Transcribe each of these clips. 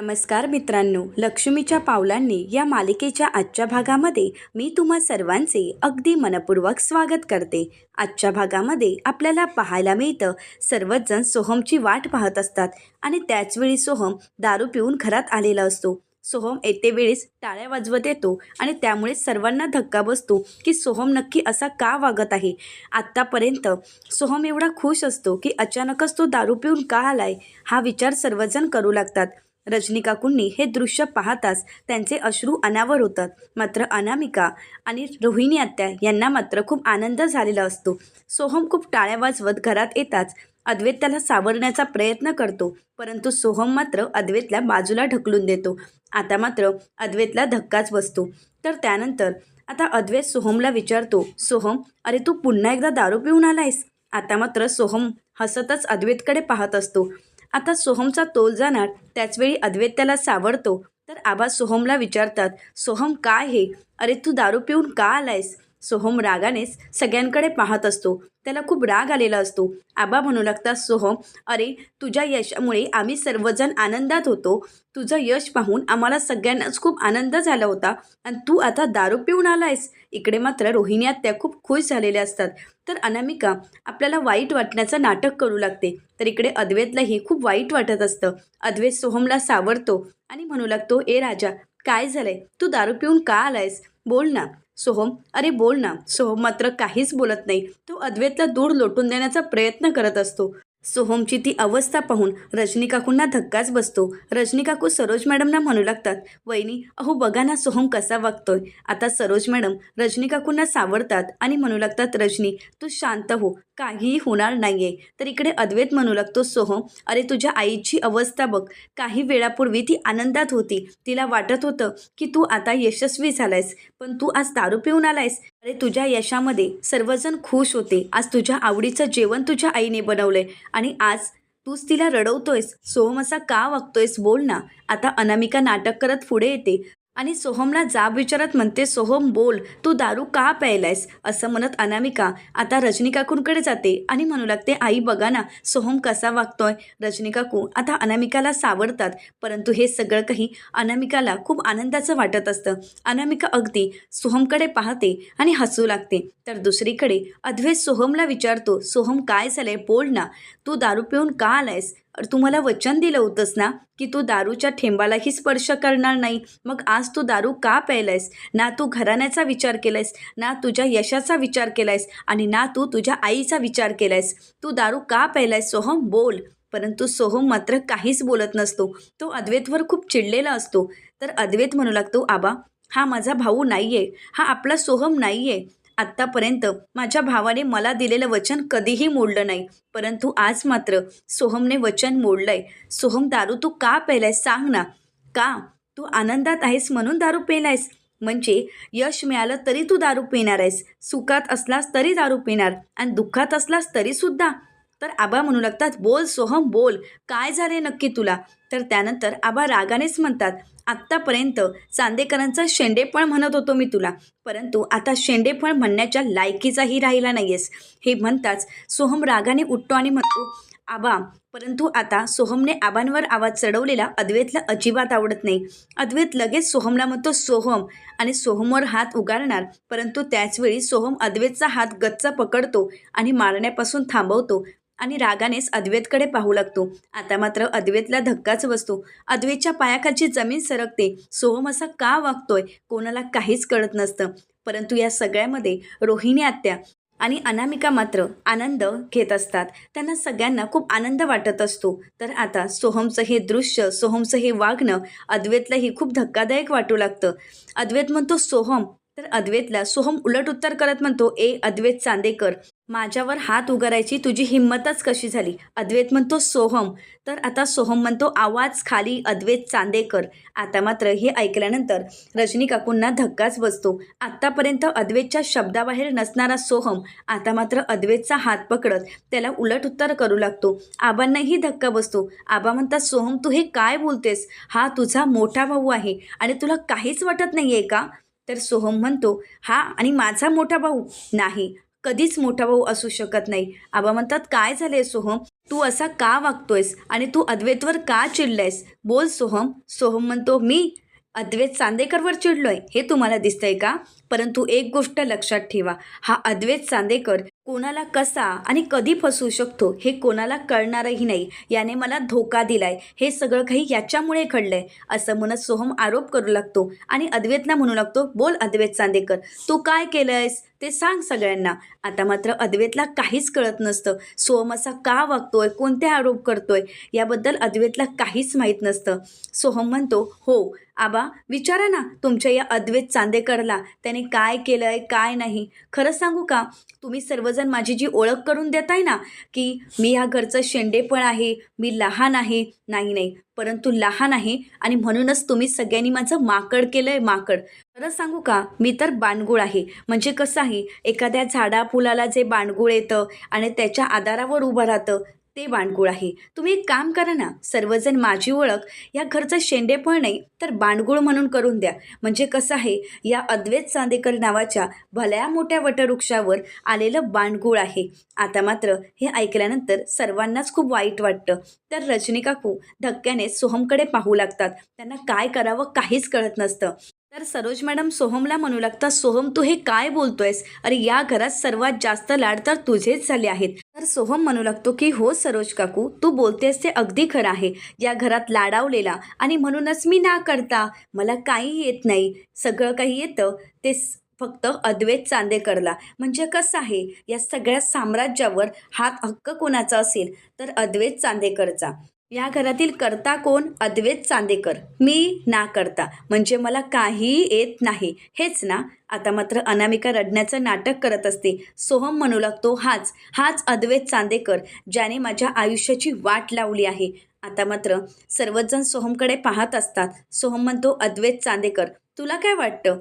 नमस्कार मित्रांनो लक्ष्मीच्या पावलांनी या मालिकेच्या आजच्या भागामध्ये मी तुम्हा सर्वांचे अगदी मनपूर्वक स्वागत करते. आजच्या भागामध्ये आपल्याला पाहायला मिळतं सर्वच जण सोहमची वाट पाहत असतात आणि त्याचवेळी सोहम दारू पिऊन घरात आलेला असतो. सोहम येते वेळेस टाळ्या वाजवत येतो आणि त्यामुळे सर्वांना धक्का बसतो की सोहम नक्की असा का वागत आहे. आत्तापर्यंत सोहम एवढा खुश असतो की अचानकच तो दारू पिऊन का आलाय हा विचार सर्वजण करू लागतात. रजनीकाकूंनी हे दृश्य पाहताच त्यांचे अश्रू अनावर होतात. मात्र अनामिका आणि रोहिणी आत्या यांना मात्र खूप आनंद झालेला असतो. सोहम खूप टाळ्या वाजवत घरात येताच अद्वैत त्याला सावरण्याचा प्रयत्न करतो. परंतु सोहम मात्र अद्वैतला बाजूला ढकलून देतो. आता मात्र अद्वैतला धक्काच बसतो. तर त्यानंतर आता अद्वैत सोहमला विचारतो सोहम अरे तू पुन्हा एकदा दारू पिऊन आलायस? आता मात्र सोहम हसतच अद्वैतकडे पाहत असतो. आता सोहमचा तोल जाणार त्याचवेळी अद्वैत त्याला सावरतो. तर आबा सोहमला विचारतात सोहम काय हे? अरे तू दारू पिऊन का आलायस? सोहम रागानेच सगळ्यांकडे पाहत असतो. त्याला खूप राग आलेला असतो. आबा म्हणू लागतात सोहम अरे तुझ्या यशामुळे आम्ही सर्वजण आनंदात होतो. तुझं यश पाहून आम्हाला सगळ्यांनाच खूप आनंद झाला होता. आणि तू आता दारू पिऊन आलायस. इकडे मात्र रोहिणी आत्या खूप खुश झालेल्या असतात. तर अनामिका आपल्याला वाईट वाटण्याचं नाटक करू लागते. तर इकडे अद्वैतलाही खूप वाईट वाटत असतं. अद्वैत सोहमला सावरतो आणि म्हणू लागतो ए राजा काय झालंय? तू दारू पिऊन का आलायस? बोल ना. सोहम अरे बोल ना. सोहम मात्र काहीच बोलत नाही. तो अद्वैतला दूर लोटून देण्याचा प्रयत्न करत असतो. सोहमची ती अवस्था पाहून रजनी काकूंना धक्काच बसतो. रजनी काकू सरोज मॅडमना म्हणू लागतात वहिनी अहो बघा ना सोहम कसा वागतोय. आता सरोज मॅडम रजनी काकूंना सावरतात आणि म्हणू लागतात रजनी तू शांत हो काहीही होणार नाही आहे तर इकडे अद्वैत म्हणू लागतो सोहम अरे तुझ्या आईची अवस्था बघ. काही वेळापूर्वी ती आनंदात होती. तिला वाटत होतं की तू आता यशस्वी झालायस पण तू आज दारू पिऊन आलायस. अरे तुझ्या यशामध्ये सर्वजण खुश होते. आज तुझ्या आवडीचं जेवण तुझ्या आईने बनवलंय. आणि आज तूच तिला रडवतोयस. सोहम असा का वागतोयस बोल ना. आता अनामिका नाटक करत पुढे येते. आणि सोहमला जाब विचारत म्हणते सोहम बोल तू दारू का प्यायलायस? असं म्हणत अनामिका आता रजनी काकूंकडे जाते? आणि म्हणू लागते आई बघा ना सोहम कसा वागतोय? रजनी काकू आता अनामिकाला सावरतात परंतु हे सगळं काही अनामिकाला खूप आनंदाचं वाटत असतं. अनामिका अगदी सोहमकडे पाहते आणि हसू लागते. तर दुसरीकडे अद्वैत सोहमला विचारतो सोहम काय झालंय? बोल ना. तू दारू पिऊन का आलायस? तुम्हाला तू मला वचन दिलं होतंस ना की तू दारूच्या ठेंबालाही स्पर्श करणार नाही. मग आज तू दारू का प्यायलायस? ना तू घराण्याचा विचार केलायस ना तुझ्या यशाचा विचार केलायस आणि ना तू तुझ्या आईचा विचार केलायस. तू दारू का प्यायलायस सोहम? बोल. परंतु सोहम मात्र काहीच बोलत नसतो. तो अद्वैतवर खूप चिडलेला असतो. तर अद्वैत म्हणू लागतो आबा हा माझा भाऊ नाही आहे हा आपला सोहम नाही आहे आत्तापर्यंत माझ्या भावाने मला दिलेलं वचन कधीही मोडलं नाही. परंतु आज मात्र सोहमने वचन मोडलंय. सोहम दारू तू का पेलायस सांग ना. का? तू आनंदात आहेस म्हणून दारू पेलायस म्हणजे यश मिळालं तरी तू दारू पिणार आहेस. सुखात असलास तरी दारू पिणार आणि दुःखात असलास तरीसुद्धा तर आबा म्हणू लागतात बोल सोहम बोल. काय झाले नक्की तुला? तर त्यानंतर आबा रागानेच म्हणतात आत्तापर्यंत चांदेकरांचा शेंडेफळ म्हणत होतो मी तुला परंतु आता शेंडेफळ म्हणण्याच्या लायकीचाही राहिला नाहीयेस. हे म्हणताच सोहम रागाने उठतो आणि म्हणतो आबा परंतु आता सोहमने आबांवर आवाज चढवलेला अद्वैतला अजिबात आवडत नाही. अद्वैत लगेच सोहमला म्हणतो सोहम. आणि सोहमवर हात उगारणार परंतु त्याचवेळी सोहम अद्वैतचा हात गच्चा पकडतो आणि मारण्यापासून थांबवतो. आणि रागानेच अद्वैतकडे पाहू लागतो. आता मात्र अद्वैतला धक्काच बसतो. अद्वैतच्या पायाखालची जमीन सरकते. सोहम असा का वागतोय? कोणाला काहीच कळत नसतं. परंतु या सगळ्यामध्ये रोहिणी आत्या आणि अनामिका मात्र आनंद घेत असतात. त्यांना सगळ्यांना खूप आनंद वाटत असतो. तर आता सोहमचं हे दृश्य सोहमचं हे वागणं अद्वैतलाही खूप धक्कादायक वाटू लागतं. अद्वैत म्हणतो सोहम. तर अद्वैतला सोहम उलट उत्तर करत म्हणतो ए अद्वैत चांदेकर. माझ्यावर हात उगारायची तुझी हिंमतच कशी झाली? अद्वैत म्हणतो सोहम. तर आता सोहम म्हणतो आवाज खाली अद्वैत चांदेकर. आता मात्र हे ऐकल्यानंतर रजनी काकूंना धक्काच बसतो. आत्तापर्यंत अद्वैतच्या शब्दाबाहेर नसणारा सोहम आता मात्र अद्वैतचा हात पकडत त्याला उलट उत्तर करू लागतो. आबांनाही धक्का बसतो. आबा म्हणतात सोहम तू हे काय बोलतेस? हा तुझा मोठा भाऊ आहे आणि तुला काहीच वाटत नाही आहे का? तर सोहम म्हणतो हा आणि माझा मोठा भाऊ नाही. कधीच मोठा भाऊ असू शकत नाही. आबा म्हणतात काय झाले सोहम? तू असा का वागतोयस? आणि तू अद्वैतवर का चिडलायस? बोल सोहम. सोहम म्हणतो मी अद्वैत चांदेकरवर चिडलोय. हे तुम्हाला दिसतंय का? परंतु एक गोष्ट लक्षात ठेवा हा अद्वैत चांदेकर कोणाला कसा आणि कधी फसवू शकतो हे कोणाला कळणारही नाही. याने मला धोका दिलाय. हे सगळं काही याच्यामुळे घडलंय असं म्हणत सोहम आरोप करू लागतो आणि अद्वैतला म्हणू लागतो बोल अद्वैत चांदेकर तू काय केलंयस? ते सांग सगळ्यांना. आता मात्र अद्वैतला काहीच कळत नसतं. सोहम असा का वागतोय कोणते आरोप करतोय याबद्दल अद्वैतला काहीच माहीत नसतं. सोहम म्हणतो हो आबा विचारा ना तुमच्या या अद्वैत चांदेकरला. त्याने काय केलं आहे काय नाही. खरं सांगू का? तुम्ही सर्वजण माझी जी ओळख करून देताय ना की मी ह्या घरचं शेंडेपण आहे मी लहान आहे नाही नाही. परंतु लहान आहे आणि म्हणूनच तुम्ही सगळ्यांनी माझं माकड केलं आहे माकड. खरं सांगू का? मी तर बाणगुळ आहे. म्हणजे कसं आहे एखाद्या झाडा फुलाला जे बाणगुळ येतं आणि त्याच्या आधारावर उभं राहतं ते बाणगुळ आहे. तुम्ही एक काम करा ना सर्वजण माझी ओळख या घरचं शेंडेपण नाही तर बाणगुळ म्हणून करून द्या. म्हणजे कसं आहे या अद्वैत चांदेकर नावाच्या भल्या मोठ्या वटवृक्षावर आलेलं बाणगुळ आहे. आता मात्र हे ऐकल्यानंतर सर्वांनाच खूप वाईट वाटतं. तर रजनी काकू धक्क्याने सोहमकडे पाहू लागतात. त्यांना काय करावं काहीच कळत नसतं. तर सरोज मॅडम सोहमला म्हणू लागतात सोहम तू हे काय बोलतोयस? अरे या घरात सर्वात जास्त लाड तर तुझेच झाले आहेत. तर सोहम म्हणू लागतो की हो सरोज काकू तू बोलतेस ते अगदी खरं आहे. या घरात लाडावलेला आणि म्हणूनच मी ना करता. मला काही येत नाही. सगळं काही येतं. ते फक्त अद्वैत चांदेकरला. म्हणजे कसं आहे? या सगळ्या साम्राज्यावर हात हक्क कोणाचा असेल? तर अद्वैत चांदेकरचा. या घरातील करता कोण? अद्वैत चांदेकर. मी ना करता. म्हणजे मला काही येत नाही. हेच ना. आता मात्र अनामिका रडण्याचं नाटक करत असते. सोहम म्हणू लागतो हाच हाच अद्वैत चांदेकर. ज्याने माझ्या आयुष्याची वाट लावली आहे. आता मात्र सर्वजण सोहमकडे पाहत असतात. सोहम म्हणतो अद्वैत चांदेकर तुला काय वाटतं?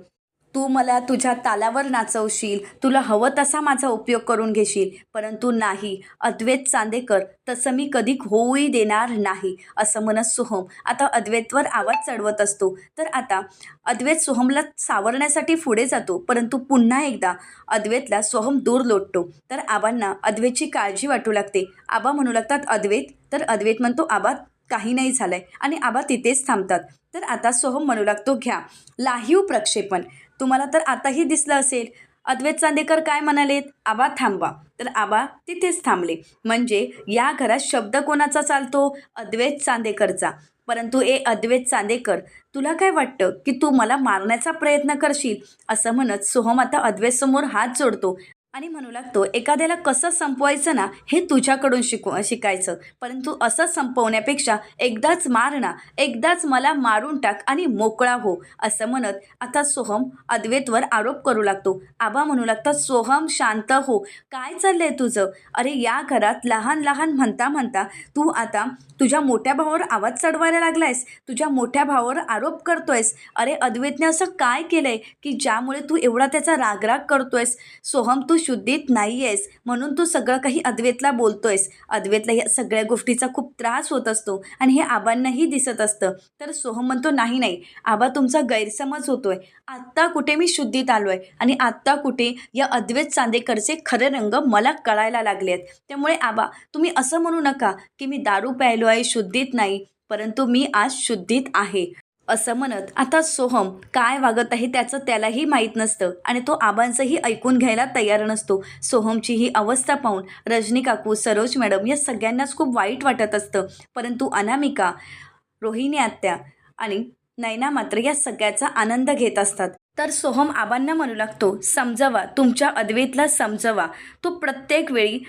तू मला तुझ्या तालावर नाचवशील तुला हवं तसा माझा उपयोग करून घेशील परंतु नाही अद्वैत चांदेकर तसं मी कधी होऊही देणार नाही असं म्हणत सोहम आता अद्वैतवर आवाज चढवत असतो. तर आता अद्वैत सोहमला सावरण्यासाठी पुढे जातो परंतु पुन्हा एकदा अद्वैतला सोहम दूर लोटतो. तर आबांना अद्वैतची काळजी वाटू लागते. आबा म्हणू लागतात अद्वैत? तर अद्वैत म्हणतो आबा काही नाही झालंय. आणि आबा तिथेच थांबतात. तर आता सोहम म्हणू लागतो घ्या लाहीव प्रक्षेपण. तुम्हाला तर आताही दिसलं असेल. अद्वैत चांदेकर काय म्हणालेत? आबा थांबा तर आबा तिथेच थांबले. म्हणजे या घरात शब्द कोणाचा चालतो? अद्वैत चांदेकरचा. परंतु ए अद्वैत चांदेकर तुला काय वाटतं की तू मला मारण्याचा प्रयत्न करशील? असं म्हणत सोहम आता अद्वैतसमोर हात जोडतो. आणि म्हणू लागतो एखाद्याला कसं संपवायचं ना हे तुझ्याकडून शिकव शिकायचं. परंतु असं संपवण्यापेक्षा एकदाच मार ना एकदाच मला मारून टाक आणि मोकळा हो असं म्हणत आता सोहम अद्वैतवर आरोप करू लागतो. आबा म्हणू लागतात सोहम शांत हो. काय चाललंय तुझं? अरे या घरात लहान लहान म्हणता म्हणता तू आता तुझ्या मोठ्या भावावर आवाज चढवायला लागलायस. तुझ्या मोठ्या भावावर आरोप करतोयस. अरे अद्वैतने असं काय केलंय की ज्यामुळे तू एवढा त्याचा रागराग करतोयस? सोहम तू शुद्धीत नाही आहेस म्हणून तू सगळं काही अद्वैतला बोलतोयस. अद्वैतला या सगळ्या गोष्टीचा खूप त्रास होत असतो आणि हे आबांनाही दिसत असतं. तर सोहम म्हणतो नाही नाही. आबा तुमचा गैरसमज होतोय. आत्ता कुठे मी शुद्धीत आलो आहे आणि आत्ता कुठे या अद्वैत चांदेकरचे खरे रंग मला कळायला लागले आहेत त्यामुळे आबा तुम्ही असं म्हणू नका की मी दारू प्यायलो शिवाय शुद्धीत नाही परंतु मी आज शुद्धीत आहे असं म्हणत. आता सोहम काय वागत आहे त्याचं त्यालाही माहीत नसतं आणि तो आबांचंही ऐकून घ्यायला तयार नसतो. सोहमची ही अवस्था पाहून रजनी काकू सरोज मॅडम या सगळ्यांनाच खूप वाईट वाटत असतं. परंतु अनामिका रोहिणी आत्या आणि नैना मात्र या सगळ्याचा आनंद घेत असतात. तर सोहम आबांना म्हणू लागतो समजवा तुमच्या अद्वैतला समजवा. तो प्रत्येक वेळी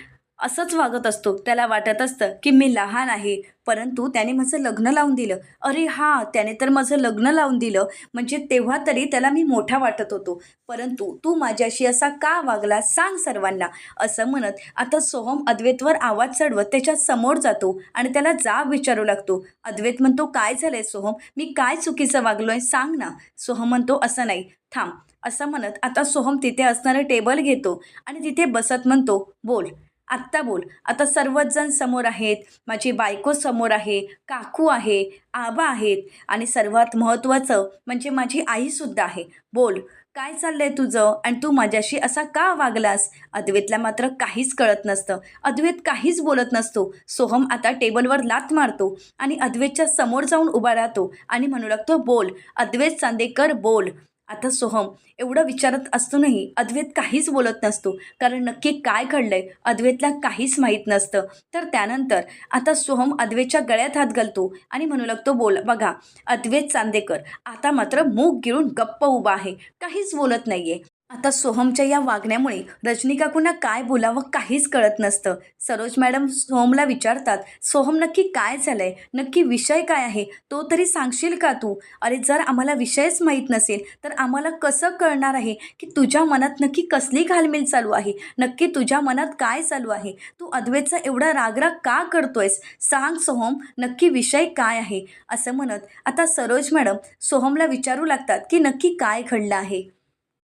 असंच वागत असतो. त्याला वाटत असतं की मी लहान आहे. परंतु त्याने माझं लग्न लावून दिलं. अरे हां त्याने तर माझं लग्न लावून दिलं. म्हणजे तेव्हा तरी त्याला मी मोठा वाटत होतो. परंतु तू माझ्याशी असा का वागला सांग सर्वांना. असं म्हणत आता सोहम अद्वैतवर आवाज चढवत त्याच्यासमोर जातो आणि त्याला जाब विचारू लागतो. अद्वैत म्हणतो काय झालंय सोहम? मी काय चुकीचं वागलोय? सांग ना. सोहम म्हणतो असं नाही. थांब. असं म्हणत आता सोहम तिथे असणारं टेबल घेतो आणि तिथे बसत म्हणतो बोल. आत्ता बोल. आता सर्वच जण समोर आहेत. माझी बायको समोर आहे. काकू आहे. आबा आहेत. आणि सर्वात महत्त्वाचं म्हणजे माझी आईसुद्धा आहे. बोल. काय चाललंय तुझं? आणि तू माझ्याशी असा का वागलास? अद्वैतला मात्र काहीच कळत नसतं. अद्वैत काहीच बोलत नसतो. सोहम आता टेबलवर लात मारतो आणि अद्वैतच्या समोर जाऊन उभा राहतो आणि म्हणू लागतो बोल. अद्वैत चांदेकर बोल. आता सोहम एवढं विचारत असूनही अद्वैत काहीच बोलत नसतो. कारण नक्की काय घडलंय अद्वैतला काहीच माहीत नसतं. तर त्यानंतर आता सोहम अद्वैतच्या गळ्यात हात घालतो आणि म्हणू लागतो बोल बघा अद्वैत चांदेकर आता मात्र मूग गिळून गप्प उभा आहे. काहीच बोलत नाहीये. आता सोहमच्या या वागण्यामुळे रजनीकाकूंना काय बोलावं काहीच कळत नसतं. सरोज मॅडम सोहमला विचारतात सोहम नक्की काय झालं आहे नक्की विषय काय आहे? तो तरी सांगशील का तू? अरे जर आम्हाला विषयच माहीत नसेल तर आम्हाला कसं कळणार आहे की तुझ्या मनात नक्की कसली घालमेल चालू आहे? नक्की तुझ्या मनात काय चालू आहे? तू अद्वैतचा एवढा रागराग का करतोयस? सांग सोहम नक्की विषय काय आहे? असं म्हणत आता सरोज मॅडम सोहमला विचारू लागतात की नक्की काय घडलं आहे.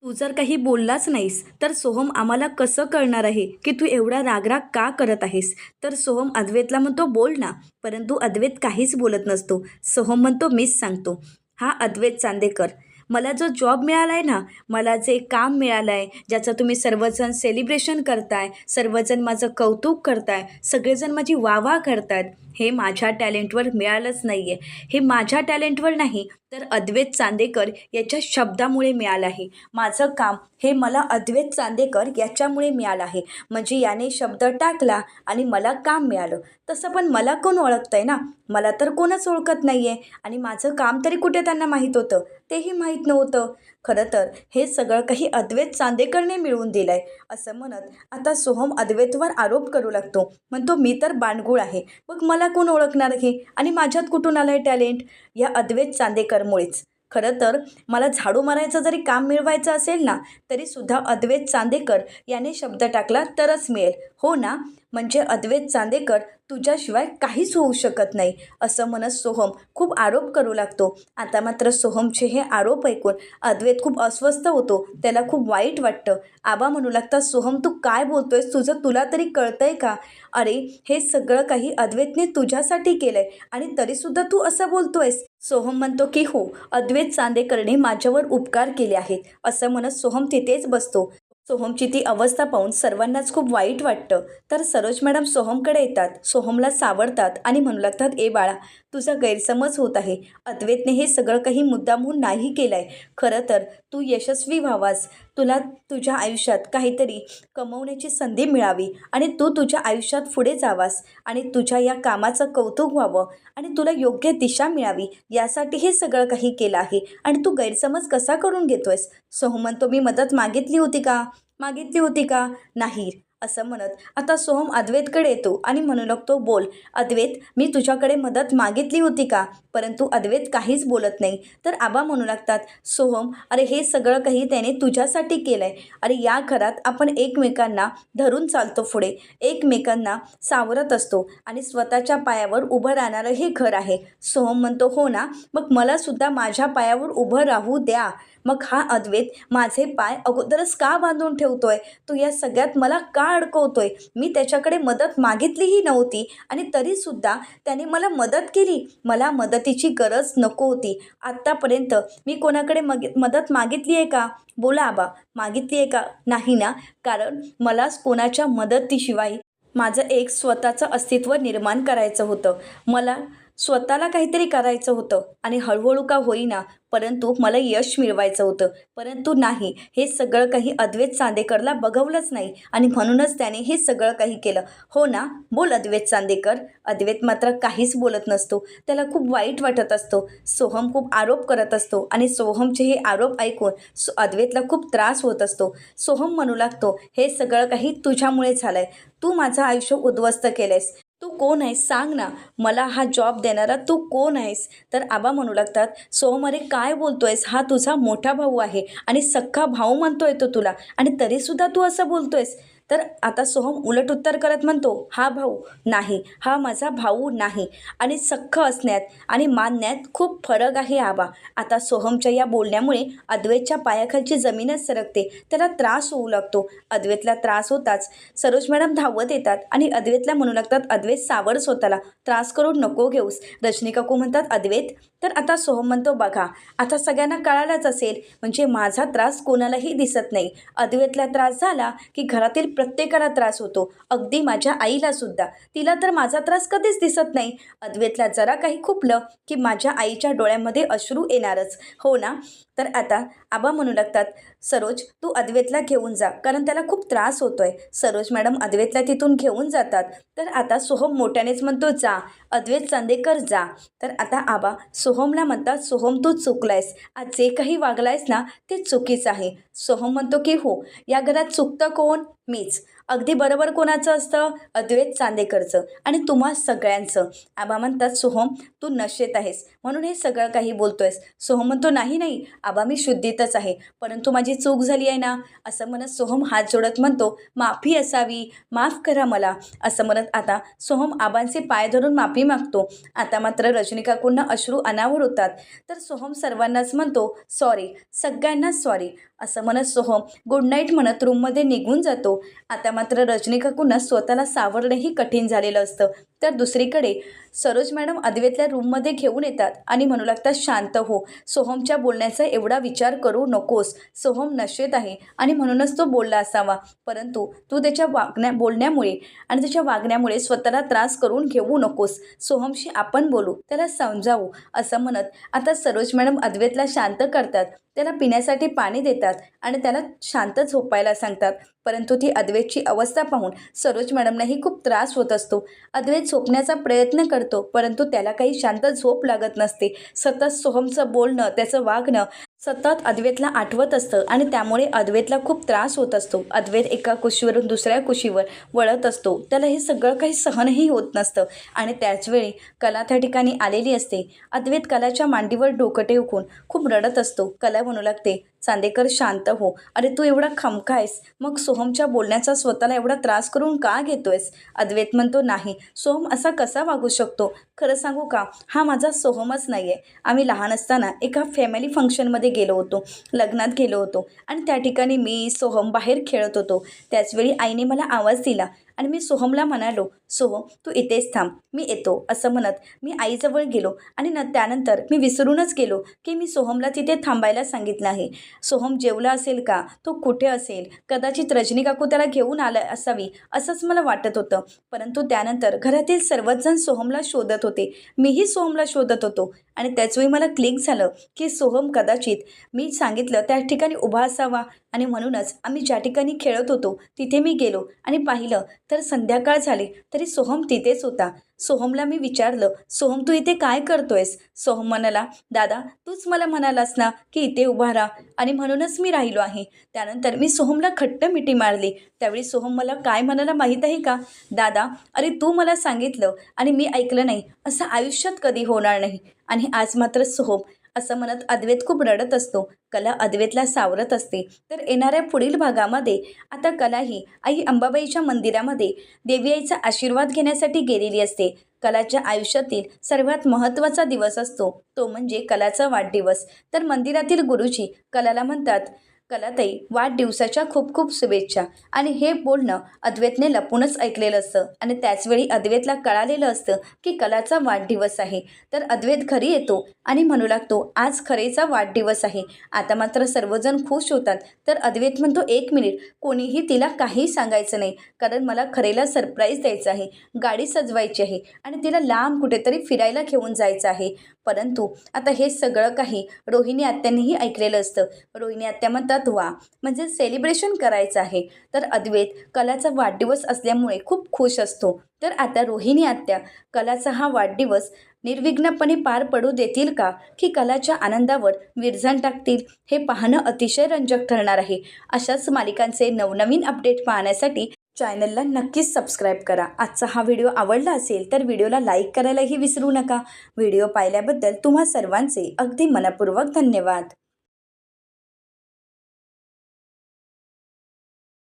तू जर काही बोललाच नाहीस तर सोहम आम्हाला कसं कळणार आहे? की तू एवढा रागराग का करत आहेस? तर सोहम अद्वैतला म्हणतो बोल ना. परंतु अद्वैत काहीच बोलत नसतो. सोहम म्हणतो मीच सांगतो. हा अद्वैत चांदेकर मला जो जॉब मिळाला आहे ना मला जे काम मिळालं आहे ज्याचं तुम्ही सर्वजण सेलिब्रेशन करताय सर्वजण माझं कौतुक करताय सगळेजण माझी वावा करतायत हे माझ्या टॅलेंटवर मिळालंच नाही आहे हे माझ्या टॅलेंटवर नाही तर अद्वैत चांदेकर याच्या शब्दामुळे मिळालं आहे. माझं काम हे मला अद्वैत चांदेकर याच्यामुळे मिळालं आहे. म्हणजे याने शब्द टाकला आणि मला काम मिळालं. तसं पण मला कोण ओळखतं आहे ना? मला तर कोणच ओळखत नाही आहे आणि माझं काम तरी कुठे त्यांना माहीत होतं? तेही माहीत नव्हतं. खरं तर हे सगळं काही अद्वैत चांदेकरने मिळवून दिलं आहे असं म्हणत आता सोहम अद्वैतवर आरोप करू लागतो. म्हणतो मी तर बाणगुळ आहे. मग मला कोण ओळखणार आहे आणि माझ्यात कुठून आलं आहे टॅलेंट? या अद्वैत चांदेकरमुळेच. खरं तर मला झाडू मारायचं जरी काम मिळवायचं असेल ना तरीसुद्धा अद्वैत चांदेकर याने शब्द टाकला तरच मिळेल. हो ना? म्हणजे अद्वैत चांदेकर तुझ्याशिवाय काहीच होऊ शकत नाही असं म्हणत सोहम खूप आरोप करू लागतो. आता मात्र सोहमचे हे आरोप ऐकून अद्वैत खूप अस्वस्थ होतो. त्याला खूप वाईट वाटतं. आबा म्हणू लागतात सोहम तू काय बोलतोयस? तुझं तुला तरी कळतंय का? अरे हे सगळं काही अद्वैतने तुझ्यासाठी केलंय आणि तरीसुद्धा तू असं बोलतोयस? सोहम म्हणतो की हो अद्वैत चांदेकरने माझ्यावर उपकार केले आहेत असं म्हणत सोहम तिथेच बसतो. सोहमची ती अवस्था पाहून सर्वांनाच खूप वाईट वाटतं. तर सरोज मॅडम सोहमकडे येतात. सोहमला सावरतात आणि म्हणू लागतात ए बाळा तुझा गैरसमज होत आहे. अद्वैतने हे सगळं काही मुद्दामहून नाही केलं आहे खरं तर तू यशस्वी व्हावास. तुला तुझ्या आयुष्यात काहीतरी कमवण्याची संधी मिळावी आणि तू तुझ्या आयुष्यात पुढे जावास आणि तुझ्या या कामाचं कौतुक व्हावं आणि तुला योग्य दिशा मिळावी यासाठी हे सगळं काही केलं आहे. आणि तू गैरसमज कसा करून घेतोयस? सोहमन तो मी मदत मागितली होती का? मागितली होती का? नाही. असं म्हणत आता सोहम अद्वैतकडे येतो आणि म्हणू लागतो बोल अद्वैत मी तुझ्याकडे मदत मागितली होती का? परंतु अद्वैत काहीच बोलत नाही. तर आबा म्हणू लागतात सोहम अरे हे सगळं काही त्याने तुझ्यासाठी केलं आहे अरे या घरात आपण एकमेकांना धरून चालतो पुढे. एकमेकांना सावरत असतो आणि स्वतःच्या पायावर उभं राहणारं हे घर आहे. सोहम म्हणतो हो ना? मग मलासुद्धा माझ्या पायावर उभं राहू द्या. मग हा अद्वैत माझे पाय अगोदरच का बांधून ठेवतोय? तो या सगळ्यात मला का अडकवतोय? मी त्याच्याकडे मदत मागितलीही नव्हती आणि तरीसुद्धा त्याने मला मदत केली. मला मदतीची गरज नको होती. आत्तापर्यंत मी कोणाकडे मग मदत मागितली आहे का? बोला आबा. मागितली आहे का? नाही ना. कारण मलाच कोणाच्या मदतीशिवाय माझं एक स्वतःचं अस्तित्व निर्माण करायचं होतं. मला स्वतःला काहीतरी करायचं होतं आणि हळूहळू का होईना परंतु मला यश मिळवायचं होतं. परंतु नाही हे सगळं काही अद्वैत चांदेकरला बघवलंच नाही आणि म्हणूनच त्याने हे सगळं काही केलं. हो ना? बोल अद्वैत चांदेकर. अद्वैत मात्र काहीच बोलत नसतो. त्याला खूप वाईट वाटत असतो. सोहम खूप आरोप करत असतो आणि सोहमचे हे आरोप ऐकून सो अद्वैतला खूप त्रास होत असतो. सोहम म्हणू लागतो हे सगळं काही तुझ्यामुळे झालं आहे तू माझं आयुष्य उद्ध्वस्त केलंयस. तू कोण आहेस? सांग ना. मला हा जॉब देणारा तू कोण आहेस? तर आबा म्हणू लागतात सोहम काय काय बोलतोयस? हा तुझा मोठा भाऊ आहे आणि सख्खा भाऊ म्हणतोय तो तुला आणि तरीसुद्धा तू असं बोलतोयस. तर आता सोहम उलट उत्तर करत म्हणतो हा भाऊ नाही हा माझा भाऊ नाही. आणि सख्ख असण्यात आणि मानण्यात खूप फरक आहे आबा. आता सोहमच्या या बोलण्यामुळे अद्वैतच्या पायाखालची जमीनच सरकते. त्याला त्रास होऊ लागतो. अद्वैतला त्रास होताच. सरोज मॅडम धावत येतात आणि अद्वैतला म्हणू लागतात अद्वैत सावड स्वतःला. त्रास करून नको घेऊस. रजनी काकू म्हणतात अद्वैत? तर आता सोहम म्हणतो बघा आता सगळ्यांना कळालाच असेल. म्हणजे माझा त्रास कोणालाही दिसत नाही. अद्वैतला त्रास झाला की घरातील प्रत्येकाला त्रास होतो. अगदी माझ्या आईला सुद्धा. तिला तर माझा त्रास कधीच दिसत नाही. अद्वैतला जरा काही खुपलं की माझ्या आईच्या डोळ्यामध्ये अश्रू येणारच. हो ना? तर आता आबा म्हणू लागतात सरोज तू अद्वेतला घेऊन जा कारण त्याला खूप त्रास होतो आहे सरोज मॅडम अद्वेतला तिथून घेऊन जातात. तर आता सोहम मोठ्यानेच म्हणतो जा अद्वैत चांदेकर जा. तर आता आबा सोहमला म्हणतात सोहम तू चुकलायस. आज जे काही वागलायस ना ते चुकीचं आहे. सोहम म्हणतो की हो या घरात चुकतं कोण? मीच. अगदी बरोबर कोणाचं असतं? अद्वैत चांदेकरचं. आणि तुम्हा सगळ्यांचं. आबा म्हणतात सोहम तू नशेत आहेस. म्हणून हे सगळं काही बोलतोयस. सोहम म्हणतो नाही नाही. आबा मी शुद्धीतच आहे. परंतु माझी चूक झाली आहे ना? असं म्हणत सोहम हात जोडत म्हणतो माफी असावी. माफ करा मला. असं म्हणत आता सोहम आबांचे पाय धरून माफी मागतो. आता मात्र रजनीकाकूंना अश्रू अनावर होतात. तर सोहम सर्वांनाच म्हणतो सॉरी. सगळ्यांनाच सॉरी. असं म्हणत सोहम गुड नाईट म्हणत रूममध्ये निघून जातो. आता मात्र रजनी काकूंना स्वतःला सावरणंही कठीण झालेलं असतं. तर दुसरीकडे सरोज मॅडम अद्वेतल्या रूममध्ये घेऊन येतात आणि म्हणू लागतात शांत हो. सोहमच्या बोलण्याचा एवढा विचार करू नकोस. सोहम नशेत आहे आणि म्हणूनच तो बोलला असावा. परंतु तू त्याच्या वागण्या बोलण्यामुळे आणि त्याच्या वागण्यामुळे स्वतःला त्रास करून घेऊ नकोस. सोहमशी आपण बोलू. त्याला समजावू. असं म्हणत आता सरोज मॅडम अद्वेतला शांत करतात. त्याला पिण्यासाठी पाणी देतात आणि त्याला शांत झोपायला सांगतात. परंतु ती अद्वैतची अवस्था पाहून सरोज मॅडमनाही खूप त्रास होत असतो. अद्वैत झोपण्याचा प्रयत्न करतो परंतु त्याला काही शांत झोप लागत नसते. सतत सोहमचं बोलणं त्याचं वागणं सतत अद्वैतला आठवत असतं आणि त्यामुळे अद्वैतला खूप त्रास होत असतो. अद्वैत एका कुशीवरून दुसऱ्या कुशीवर वळत असतो. त्याला हे सगळं काही सहनही होत नसतं आणि त्याचवेळी कला त्या ठिकाणी आलेली असते. अद्वैत कलाच्या मांडीवर डोकं टेकून खूप रडत असतो. कला म्हणू लागते चांदेकर शांत हो. अरे तू एवढा खमकायस मग सोहमच्या बोलण्याचा स्वतःला एवढा त्रास करून का घेतोयस? अद्वैत म्हणतो नाही. सोहम असा कसा वागू शकतो? खरं सांगू का? हा माझा सोहमच नाही आहे आम्ही लहान असताना एका फॅमिली फंक्शनमध्ये गेलो होतो लग्नात गेलो होतो. आणि त्या ठिकाणी मी सोहम बाहेर खेळत होतो. त्याचवेळी आईने मला आवाज दिला आणि मी सोहमला म्हणालो सोहम तू इथेच थांब मी येतो असं म्हणत मी आईजवळ गेलो आणि न त्यानंतर मी विसरूनच गेलो की मी सोहमला तिथे थांबायला सांगितलं आहे. सोहम जेवला असेल का? तो कुठे असेल? कदाचित रजनी काकू त्याला घेऊन आला असावी असंच मला वाटत होतं. परंतु त्यानंतर घरातील सर्वच जण सोहमला शोधत होते. मीही सोहमला शोधत होतो आणि त्याचवेळी मला क्लिक झालं की सोहम कदाचित मी सांगितलं त्या ठिकाणी उभा असावा आणि म्हणूनच आम्ही ज्या ठिकाणी खेळत होतो तिथे मी गेलो आणि पाहिलं तर संध्याकाळ झाली तरी सोहम तिथेच होता. सोहमला मी विचारलं सोहम तू इथे काय करतोयस? सोहम म्हणाला दादा तूच मला म्हणालास ना की इथे उभा राहा. आणि म्हणूनच मी राहिलो आहे. त्यानंतर मी सोहमला खट्ट मिठी मारली. त्यावेळी सोहम मला काय म्हणाला माहीत आहे का? दादा अरे तू मला सांगितलं आणि मी ऐकलं नाही. असं आयुष्यात कधी होणार नाही. आणि आज मात्र सोहम असं म्हणत अद्वैत खूप रडत असतो. कला अद्वैतला सावरत असते. तर येणाऱ्या पुढील भागामध्ये आता कला ही आई अंबाबाईच्या मंदिरामध्ये देवी आईचा आशीर्वाद घेण्यासाठी गेलेली असते. कलाच्या आयुष्यातील सर्वात महत्त्वाचा दिवस असतो. तो म्हणजे कलाचा वाढदिवस. तर मंदिरातील गुरुजी कलाला म्हणतात कलाताई वाढदिवसाच्या खूप खूप शुभेच्छा. आणि हे बोलणं अद्वैतने लपूनच ऐकलेलं असतं. आणि त्याचवेळी अद्वैतला कळालेलं असतं की कलाचा वाढदिवस आहे. तर अद्वैत घरी येतो आणि म्हणू लागतो आज खरेचा वाढदिवस आहे. आता मात्र सर्वजण खुश होतात. तर अद्वैत म्हणतो एक मिनिट कोणीही तिला काही सांगायचं नाही. कारण मला खरेला सरप्राईज द्यायचं आहे गाडी सजवायची आहे आणि तिला लांब कुठेतरी फिरायला घेऊन जायचं आहे. परंतु आता हे सगळं काही रोहिणी आत्यांनीही ऐकलेलं असतं. रोहिणी आत्या म्हणतात वा म्हणजे सेलिब्रेशन करायचं आहे. तर अद्वैत कलाचा वाढदिवस असल्यामुळे खूप खुश असतो. तर आता रोहिणी आत्या कलाचा हा वाढदिवस निर्विघ्नपणे पार पडू देतील का? की कलाच्या आनंदावर विरजण टाकतील? हे पाहणं अतिशय रंजक ठरणार आहे. अशाच मालिकांचे नवनवीन अपडेट पाहण्यासाठी चॅनलला नक्कीच सबस्क्राईब करा. आजचा हा व्हिडिओ आवडला असेल तर व्हिडिओला लाईक करायलाही विसरू नका. व्हिडिओ पाहिल्याबद्दल तुम्हा सर्वांचे अगदी मनपूर्वक धन्यवाद.